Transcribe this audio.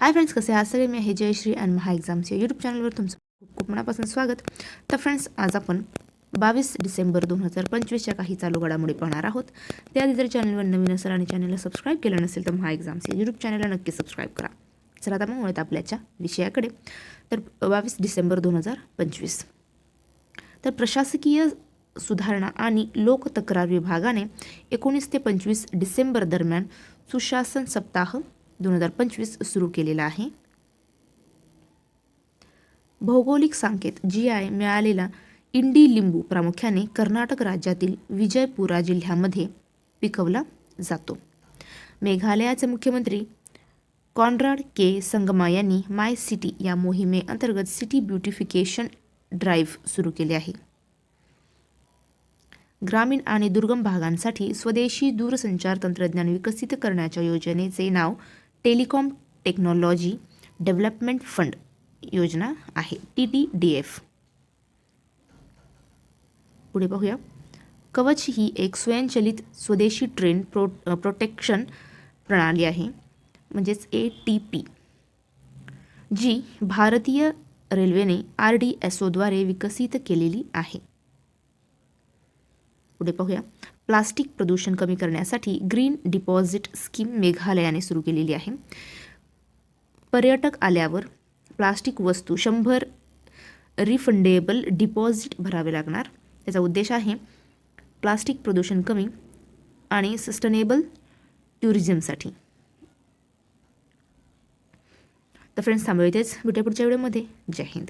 Hi friends कसे आहात? सगळे मी आहे जयश्री आणि महा एक्झाम्स या यूट्यूब चॅनलवर तुमचं खूप खूप मनापासून स्वागत. तर फ्रेंड्स आज आपण बावीस डिसेंबर दोन हजार पंचवीसच्या काही चालू घडामोडी पाहणार आहोत. त्याआधी जर चॅनलवर नवीन असेल आणि चॅनलला सबस्क्राईब केलं नसेल तर महा एक्झाम्स या यूट्यूब चॅनलला नक्की सबस्क्राईब करा. चला आता मग वळत आपल्याच्या विषयाकडे. तर बावीस डिसेंबर दोन हजार पंचवीस. तर प्रशासकीय सुधारणा आणि लोकतक्रार विभागाने एकोणीस ते पंचवीस डिसेंबर दरम्यान सुशासन सप्ताह दोन हजार पंचवीस सुरू केलेला आहे. भौगोलिक संकेत जी आय मिळालेला इंडी लिंबू प्रामुख्याने कर्नाटक राज्यातील विजयपुरा जिल्ह्यामध्ये पिकवला जातो. मेघालयाचे मुख्यमंत्री कॉन्राड के. संगमा यांनी माय सिटी या मोहिमेअंतर्गत सिटी ब्युटिफिकेशन ड्राईव्ह सुरू केले आहे. ग्रामीण आणि दुर्गम भागांसाठी स्वदेशी दूरसंचार तंत्रज्ञान विकसित करण्याच्या योजनेचे नाव टेलिकॉम टेक्नॉलॉजी डेव्हलपमेंट फंड योजना आहे टी टी डी एफ पुढे पाहूया कवच ही एक स्वयंचलित स्वदेशी ट्रेन प्रो प्रोटेक्शन प्रणाली आहे म्हणजेच ए टी पी जी भारतीय रेल्वेने आर डी एस ओद्वारे विकसित केलेली आहे. पुढे पाहूया. प्लास्टिक प्रदूषण कमी करण्यासाठी ग्रीन डिपॉझिट स्कीम मेघालयाने सुरू केलेली आहे. पर्यटक आल्यावर प्लास्टिक वस्तू शंभर रिफंडेबल डिपॉझिट भरावे लागणार. त्याचा उद्देश आहे प्लास्टिक प्रदूषण कमी आणि सस्टेनेबल टुरिझमसाठी. तर फ्रेंड्स थांबवतेच भेटूया पुढच्या व्हिडिओमध्ये. जय हिंद.